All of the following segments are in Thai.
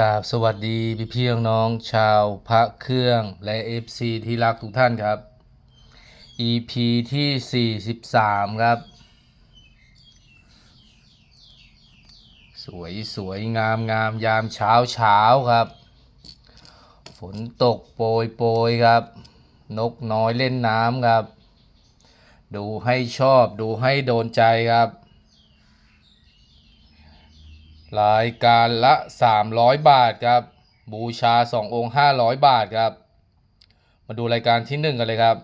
กราบสวัสดีพี่พี่น้องชาวพระเครื่องและ FC ที่รักทุกท่านครับ EP ที่ 43 ครับ สวยสวยงามงามยามเช้าเช้าครับ ฝนตกโปรยโปรยครับ นกน้อยเล่นน้ำครับ ดูให้ชอบดูให้โดนใจครับ รายการละ 300 บาทครับ บูชา 2 องค์ 500 บาทครับ มาดูรายการที่ 1 กันเลยครับ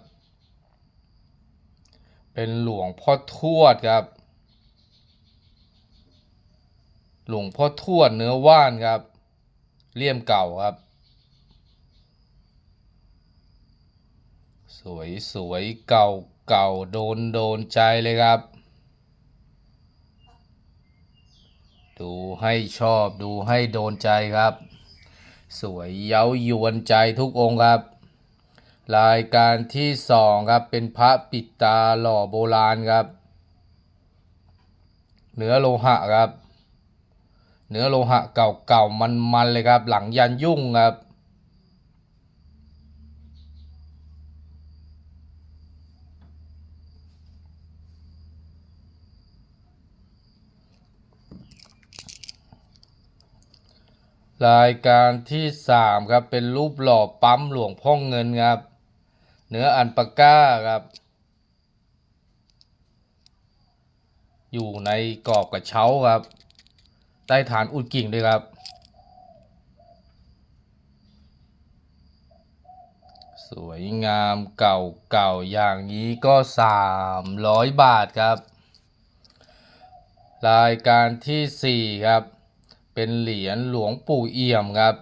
เป็นหลวงพ่อทวดครับ หลวงพ่อทวดเนื้อว่านครับ เลี่ยมเก่าครับ สวยสวยเก่าเก่าโดนโดนใจเลยครับ ดูให้ชอบดูให้โดนใจครับ สวยเย้ายวนใจทุกองค์ครับ รายการที่สองครับเป็นพระปิดตาหล่อโบราณครับ เนื้อโลหะครับ เนื้อโลหะเก่าๆมันๆเลยครับ หลังยันยุ่งครับ รายการที่สามครับ เป็นรูปหล่อปั๊มหลวงพ่อเงินครับ เนื้ออันปาก้าครับ อยู่ในกรอบกระเช้าครับ ใต้ฐานอุดกิ่งด้วยครับ สวยงามเก่าเก่าๆอย่างนี้ก็สามร้อยบาทครับ รายการที่สี่ครับ เป็นเหรียญหลวงปู่เอี่ยมครับ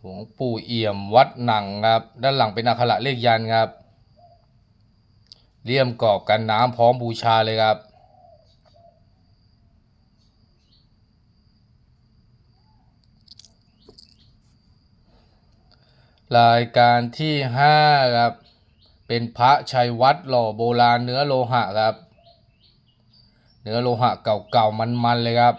หลวงปู่เอี่ยมวัดหนังครับ ด้านหลังเป็นอักขระเลขยันครับเลี่ยมกรอบกันน้ำพร้อมบูชาเลยครับ รายการที่ห้าครับ เป็นพระชัยวัดหล่อโบราณเนื้อโลหะครับ เนื้อโลหะเก่าๆมันๆเลยครับ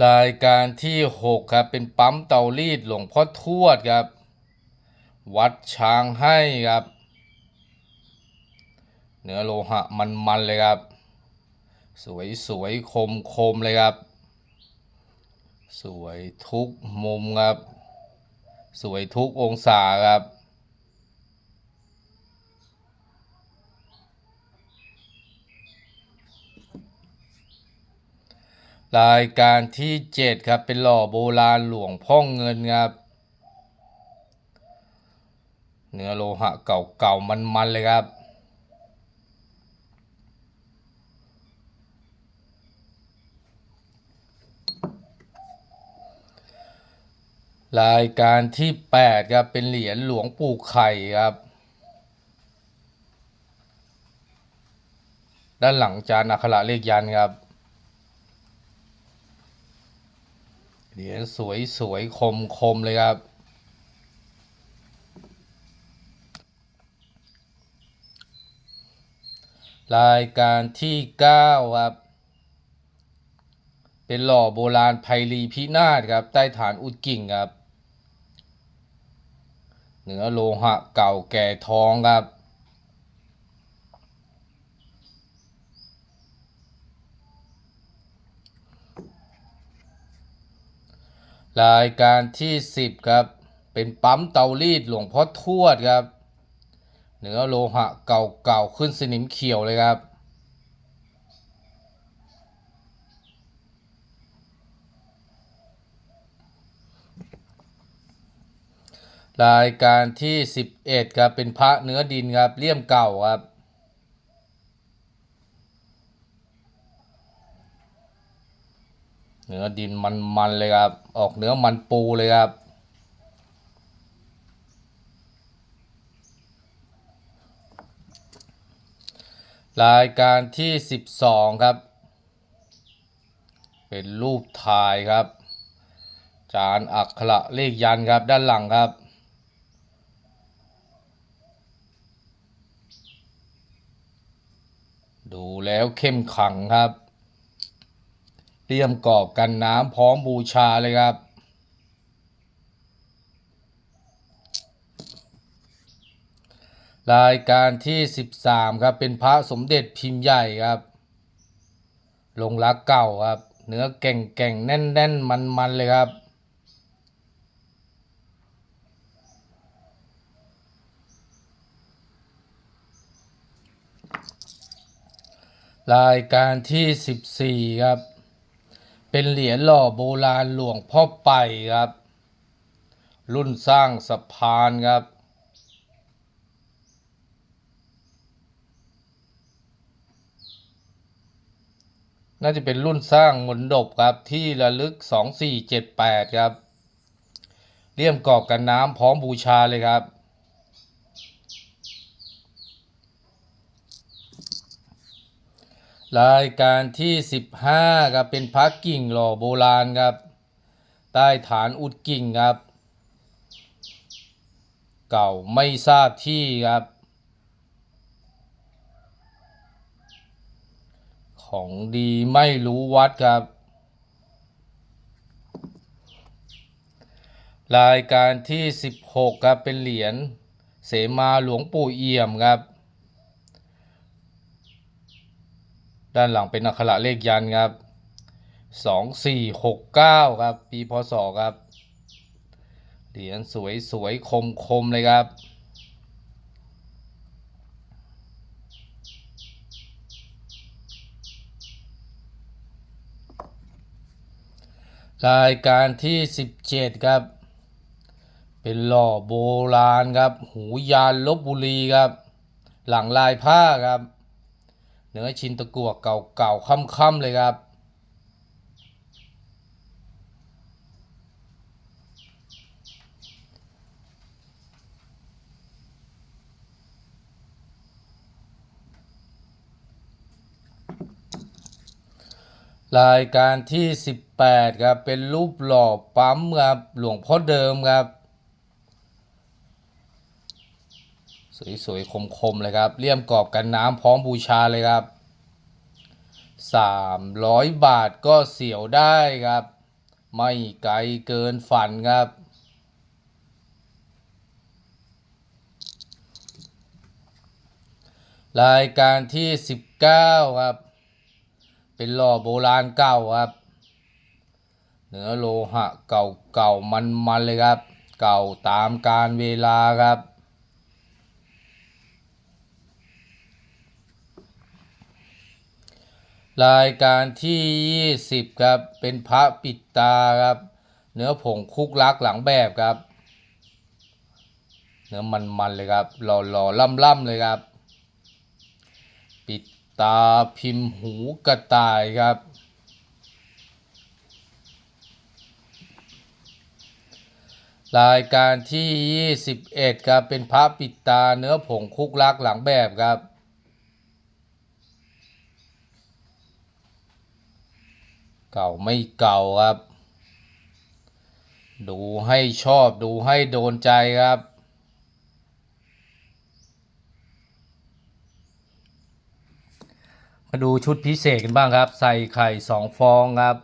รายการที่หกครับ เป็นปั๊มเตารีดหลวงพ่อทวดครับ วัดช้างให้ครับ เนื้อโลหะมันๆเลยครับ สวยสวยคมคมๆเลยครับ สวยทุกมุมครับ สวยทุกองศาครับ รายการที่เจ็ดครับเป็นหล่อโบราณหลวงพ่อเงินครับเนื้อโลหะเก่าๆมันๆเลยครับ รายการที่แปดครับ เป็นเหรียญหลวงปู่ไข่ครับ ด้านหลังจานอักขระเลขยันครับ เหรียญสวยสวยคมคมเลยครับ รายการที่เก้าครับ เป็นหล่อโบราณไพรีพินาศครับ ใต้ฐานอุดกิ่งครับเนื้อโลหะเก่าแก่ทองครับ รายการที่สิบครับ เป็นปั๊มเตารีดหลวงพ่อทวดครับ เนื้อโลหะเก่าๆขึ้นสนิมเขียวเลยครับ รายการที่สิบเอ็ดครับ เป็นพระเนื้อดินครับเลี่ยมเก่าครับ เนื้อดินมันๆเลยครับ ออกเนื้อมันปูเลยครับ รายการที่สิบสองครับ เป็นรูปถ่ายครับ จานอักขระเลขยันครับด้านหลังครับดูแล้วเข้มขลังครับ เตรียมกรอบกันน้ำพร้อมบูชาเลยครับ รายการที่ 13 ครับเป็นพระสมเด็จพิมพ์ใหญ่ครับ ลงรักเก่าครับ เนื้อแก่งแก่งแน่นแน่นมันมันเลยครับรายการที่ 14 ครับ เป็นเหรียญหล่อโบราณหลวงพ่อไปครับ รุ่นสร้างสะพานครับ น่าจะเป็นรุ่นสร้างมนดบครับที่ระลึก 2478 ครับ เลี่ยมกรอบกันน้ำพร้อมบูชาเลยครับ รายการที่ 15ครับเป็นพักกิ่งหล่อโบราณครับ ใต้ฐานอุดกิ่งครับ เก่าไม่ทราบที่ครับ ของดีไม่รู้วัดครับ รายการที่ 16ครับเป็นเหรียญเสมาหลวงปู่เอี่ยมครับ ด้านหลังเป็นอักขระเลขยันครับ2469ครับ ปีพศครับ เหรียญสวยสวยคมคมๆเลยครับรายการที่ 17 ครับ เป็นหล่อโบราณครับ หูยานลบบุรีครับ หลังลายผ้าครับ เนื้อชิ้นตะกั่วเก่าๆค่ำๆเลยครับรายการที่ 18 ครับ เป็นรูปหล่อปั๊มครับ หลวงพ่อเดิมครับ สวยๆคมๆเลยครับเลี่ยมกรอบกันน้ำพร้อมบูชาเลยครับ 300 บาทก็เสียวได้ครับ ไม่ไกลเกินฝันครับรายการที่ 19 ครับ เป็นหล่อโบราณเก่าครับ เนื้อโลหะเก่าเก่ามันมันๆเลยครับ เก่าตามการเวลาครับ รายการที่ 20 ครับ เป็นพระปิดตาครับ เนื้อผงคุกลักหลังแบบครับ เนื้อมันมันๆเลยครับ หล่อหล่อล่ำล่ำๆเลยครับ ปิดตาพิมพ์หูกระต่ายครับ รายการที่ 21 ครับ เป็นพระปิดตาเนื้อผงคุกลักหลังแบบครับ เก่าไม่เก่าครับ ดูให้ชอบดูให้โดนใจครับ มาดูชุดพิเศษกันบ้างครับ ใส่ไข่สองฟองครับ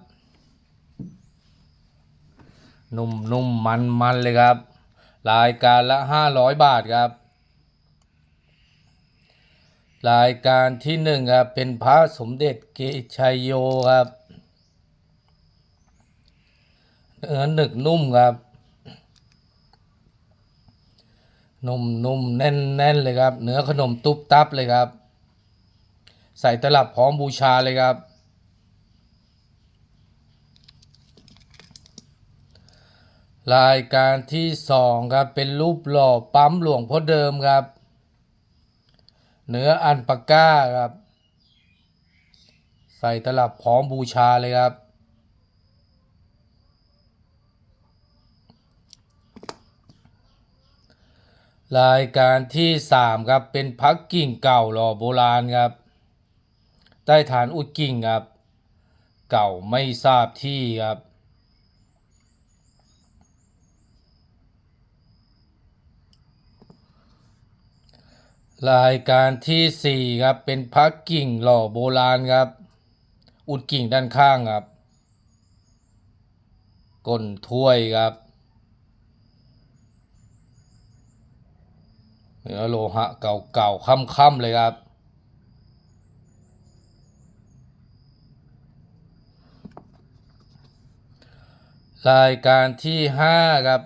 นุ่มนุ่มมันมันเลยครับ รายการละห้าร้อยบาทครับรายการที่หนึ่งครับเป็นพระสมเด็จเกชัยโยครับ เนื้อหนึกนุ่มครับ นุ่มนุ่มแน่นแน่นเลยครับ เนื้อขนมตุ๊บตับเลยครับ ใส่ตลับพร้อมบูชาเลยครับ รายการที่สองครับ เป็นรูปหล่อปั๊มหลวงพ่อเดิมครับ เนื้ออันปาก้าครับ ใส่ตลับพร้อมบูชาเลยครับ รายการที่สามครับ เป็นพักกิ่งเก่าหล่อโบราณครับ ใต้ฐานอุดกิ่งครับ เก่าไม่ทราบที่ครับ รายการที่สี่ครับ เป็นพักกิ่งหล่อโบราณครับ อุดกิ่งด้านข้างครับ ก้นถ้วยครับ เนื้อโลหะเก่าๆค่ำๆเลยครับ รายการที่ห้าครับ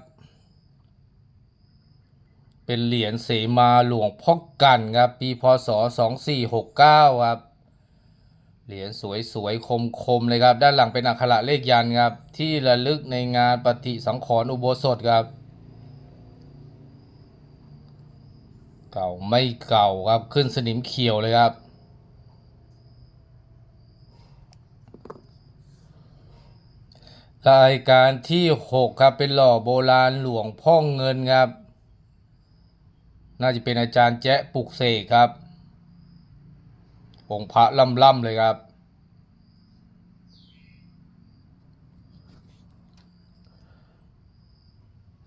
เป็นเหรียญเสมาหลวงพ่อกันครับ ปีพศ 2469 ครับเหรียญสวยๆ คมๆ เลยครับ ด้านหลังเป็นอักขระเลขยันครับ ที่ระลึกในงานปฏิสังขรณ์อุโบสถครับ เก่าไม่เก่าครับขึ้นสนิมเขียวเลยครับรายการที่หกครับ เป็นหล่อโบราณหลวงพ่อเงินครับ น่าจะเป็นอาจารย์แจ๊ะปลุกเสกครับ องค์พระล่ำๆเลยครับ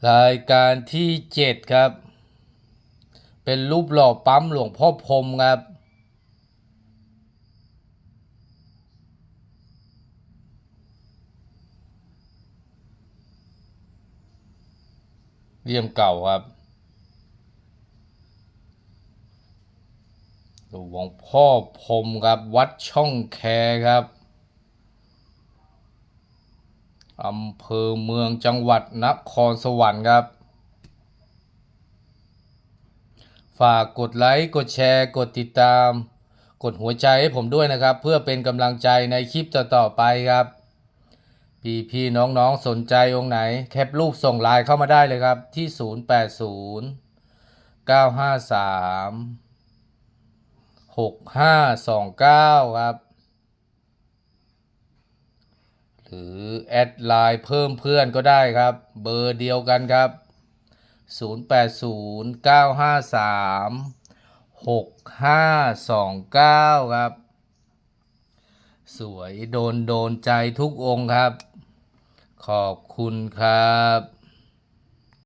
รายการที่เจ็ดครับ เป็นรูปหล่อปั๊มหลวงพ่อพรมครับ เลี่ยมเก่าครับหลวงพ่อพรมครับ วัดช่องแคครับอำเภอเมืองจังหวัดนครสวรรค์ครับ ฝากกดไลค์กดแชร์กดติดตาม กดหัวใจให้ผมด้วยนะครับ เพื่อเป็นกำลังใจในคลิปต่อๆไปครับ พี่พี่น้องๆสนใจองค์ไหน แคปรูปส่งไลน์เข้ามาได้เลยครับ ที่ 080 953 6529 ครับ หรือ แอดไลน์เพิ่มเพื่อนก็ได้ครับ เบอร์เดียวกันครับ 080 953 6529 ครับ สวยโดนโดนใจทุกองค์ครับ ขอบคุณครับ